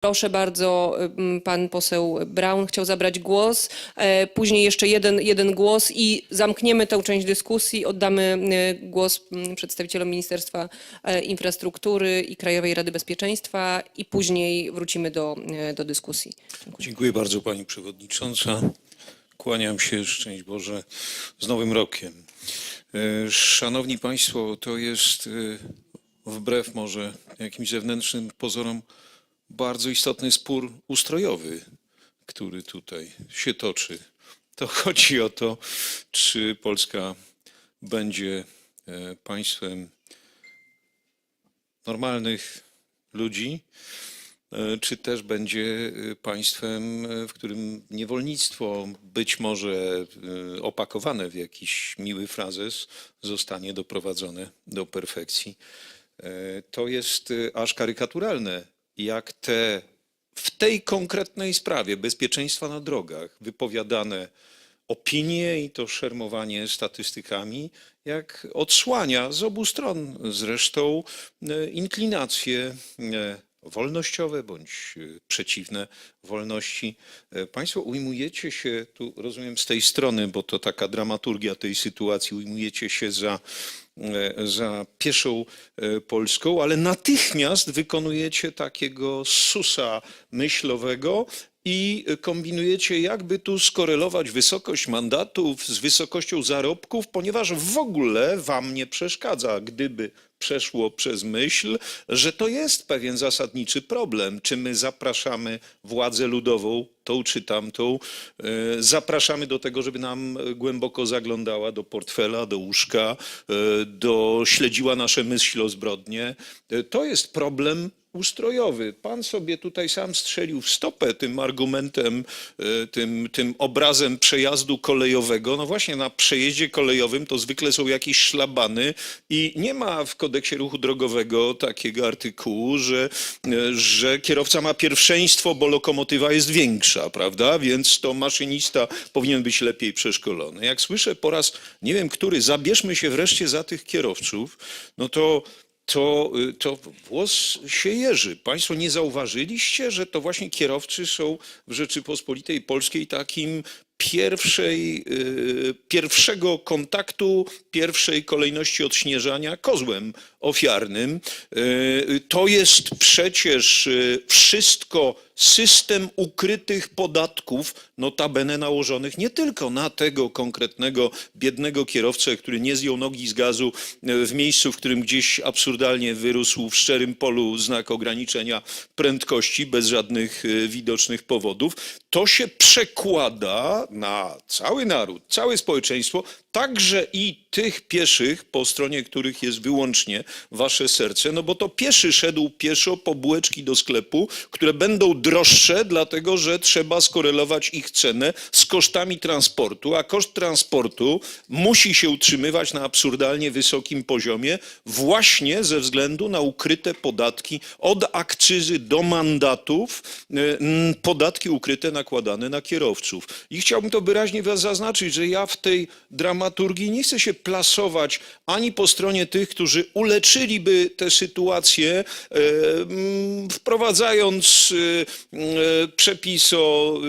Proszę bardzo, ym, pan poseł Braun chciał zabrać głos. E, Później jeszcze jeden, jeden głos i zamkniemy tę część dyskusji. Oddamy y, głos mm, przedstawicielom Ministerstwa e, Infrastruktury i Krajowej Rady Bezpieczeństwa i później wrócimy do, e, do dyskusji. Dziękuję bardzo Pani Przewodnicząca. Kłaniam się, szczęść Boże, z Nowym Rokiem. E, Szanowni Państwo, to jest e, wbrew może jakimś zewnętrznym pozorom bardzo istotny spór ustrojowy, który tutaj się toczy. To chodzi o to, czy Polska będzie e, państwem normalnych ludzi, e, czy też będzie e, państwem, w którym niewolnictwo, być może opakowane w jakiś miły frazes, zostanie doprowadzone do perfekcji. To jest aż karykaturalne, jak te w tej konkretnej sprawie bezpieczeństwa na drogach wypowiadane opinie i to szermowanie statystykami, jak odsłania z obu stron zresztą e, inklinacje e, wolnościowe bądź e, przeciwne wolności. E, Państwo ujmujecie się, tu rozumiem z tej strony, bo to taka dramaturgia tej sytuacji, ujmujecie się za, e, za pieszą e, Polską, ale natychmiast wykonujecie takiego susa myślowego, i kombinujecie, jakby tu skorelować wysokość mandatów z wysokością zarobków, ponieważ w ogóle wam nie przeszkadza, gdyby przeszło przez myśl, że to jest pewien zasadniczy problem. Czy my zapraszamy władzę ludową, tą czy tamtą, e, zapraszamy do tego, żeby nam głęboko zaglądała do portfela, do łóżka, e, do śledziła nasze myśli o zbrodnie. E, To jest problem ustrojowy. Pan sobie tutaj sam strzelił w stopę tym argumentem, tym, tym obrazem przejazdu kolejowego. No właśnie na przejeździe kolejowym to zwykle są jakieś szlabany i nie ma w kodeksie ruchu drogowego takiego artykułu, że, e, że kierowca ma pierwszeństwo, bo lokomotywa jest większa, prawda? Więc to maszynista powinien być lepiej przeszkolony. Jak słyszę po raz, nie wiem który, zabierzmy się wreszcie za tych kierowców, no to to, y, to włos się jeży. Państwo nie zauważyliście, że to właśnie kierowcy są w Rzeczypospolitej Polskiej takim pierwszej, y, pierwszego kontaktu, pierwszej kolejności odśnieżania kozłem ofiarnym. Y, To jest przecież y, wszystko system ukrytych podatków, notabene nałożonych nie tylko na tego konkretnego biednego kierowcę, który nie zjął nogi z gazu w miejscu, w którym gdzieś absurdalnie wyrósł w szczerym polu znak ograniczenia prędkości bez żadnych widocznych powodów. To się przekłada na cały naród, całe społeczeństwo, także i tych pieszych, po stronie których jest wyłącznie wasze serce, no bo to pieszy szedł pieszo po bułeczki do sklepu, które będą droższe, dlatego że trzeba skorelować ich cenę z kosztami transportu, a koszt transportu musi się utrzymywać na absurdalnie wysokim poziomie właśnie ze względu na ukryte podatki od akcyzy do mandatów, e, m, podatki ukryte nakładane na kierowców. I chciałbym to wyraźnie zaznaczyć, że ja w tej dramaturgii nie chcę się plasować ani po stronie tych, którzy uleczyliby tę sytuację, e, m, wprowadzając e, e, przepis o,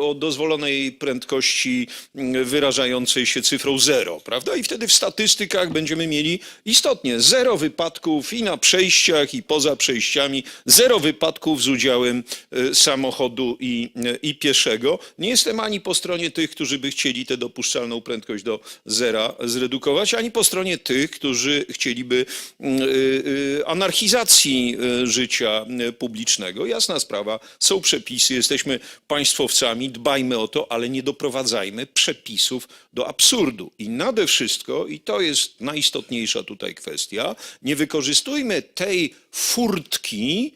o dozwolonej prędkości m, wyrażającej się cyfrą zero, prawda? I wtedy w statystykach będziemy mieli istotnie zero wypadków i na przejściach, i poza przejściami, zero wypadków z udziałem samochodu i, i pieszego. Nie jestem ani po stronie tych, którzy by chcieli tę dopuszczalną prędkość do zera zredukować, ani po stronie tych, którzy chcieliby mm, y, y, anarchizacji y, życia publicznego. Jasna sprawa, są przepisy, jesteśmy państwowcami, dbajmy o to, ale nie doprowadzajmy przepisów do absurdu. I nade wszystko, i to jest najistotniejsza tutaj kwestia, nie wykorzystujmy tej furtki,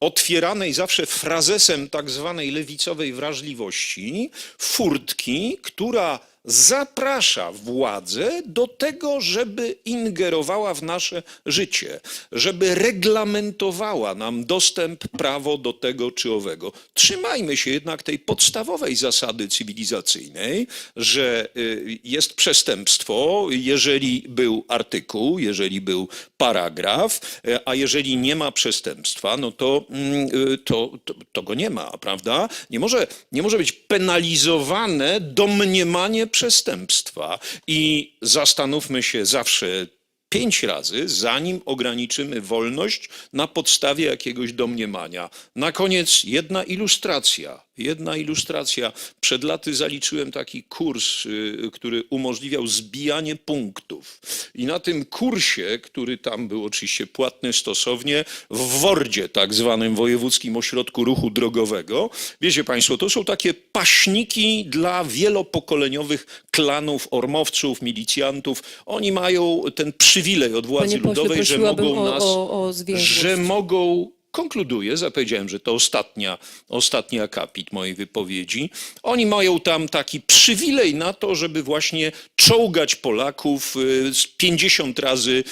otwieranej zawsze frazesem tak zwanej lewicowej wrażliwości, furtki, która zaprasza władzę do tego, żeby ingerowała w nasze życie, żeby reglamentowała nam dostęp, prawo do tego czy owego. Trzymajmy się jednak tej podstawowej zasady cywilizacyjnej, że y, jest przestępstwo, jeżeli był artykuł, jeżeli był paragraf, y, a jeżeli nie ma przestępstwa, no to, mm, y, to, to, to go nie ma, prawda? Nie może, nie może być penalizowane domniemanie przestępstwa. I zastanówmy się zawsze pięć razy, zanim ograniczymy wolność na podstawie jakiegoś domniemania. Na koniec jedna ilustracja. Jedna ilustracja. Przed laty zaliczyłem taki kurs, y, który umożliwiał zbijanie punktów. I na tym kursie, który tam był oczywiście płatny stosownie, w Wordzie, tak zwanym Wojewódzkim Ośrodku Ruchu Drogowego, wiecie Państwo, to są takie paśniki dla wielopokoleniowych klanów, ormowców, milicjantów. Oni mają ten przywilej od władzy Panie pośle, ludowej, że prosiłabym mogą o- nas, o- o że mogą, konkluduję, zapowiedziałem, że to ostatnia, ostatni akapit mojej wypowiedzi. Oni mają tam taki przywilej na to, żeby właśnie czołgać Polaków y, z 50 razy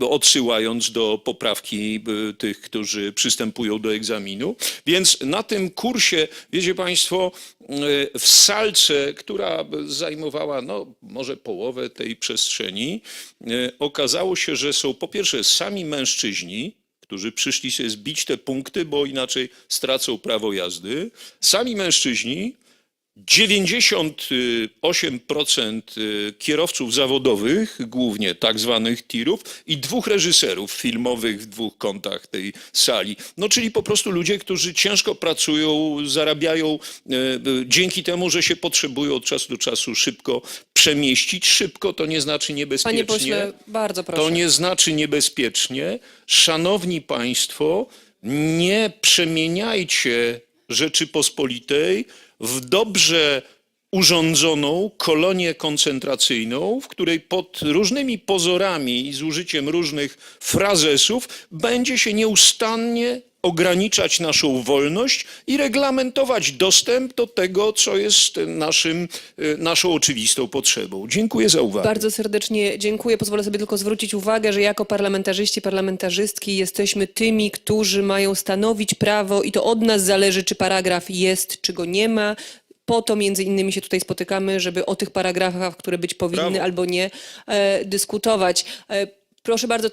y, odsyłając do poprawki y, tych, którzy przystępują do egzaminu. Więc na tym kursie, wiecie Państwo, y, w salce, która zajmowała no, może połowę tej przestrzeni, y, okazało się, że są po pierwsze sami mężczyźni, którzy przyszli się zbić te punkty, bo inaczej stracą prawo jazdy. Sami mężczyźni, 98% y, kierowców zawodowych, głównie tak zwanych tirów, i dwóch reżyserów filmowych w dwóch kątach tej sali. No, czyli po prostu ludzie, którzy ciężko pracują, zarabiają y, y, dzięki temu, że się potrzebują od czasu do czasu szybko przemieścić. Szybko to nie znaczy niebezpiecznie. Panie pośle, bardzo proszę. To nie znaczy niebezpiecznie. Szanowni Państwo, nie przemieniajcie Rzeczypospolitej w dobrze urządzoną kolonię koncentracyjną, w której pod różnymi pozorami i z użyciem różnych frazesów będzie się nieustannie ograniczać naszą wolność i reglamentować dostęp do tego, co jest naszym, y, naszą oczywistą potrzebą. Dziękuję za uwagę. Bardzo serdecznie dziękuję. Pozwolę sobie tylko zwrócić uwagę, że jako parlamentarzyści, parlamentarzystki jesteśmy tymi, którzy mają stanowić prawo i to od nas zależy, czy paragraf jest, czy go nie ma. Po to między innymi się tutaj spotykamy, żeby o tych paragrafach, które być powinny Brawo. albo nie, e, dyskutować. E, proszę bardzo.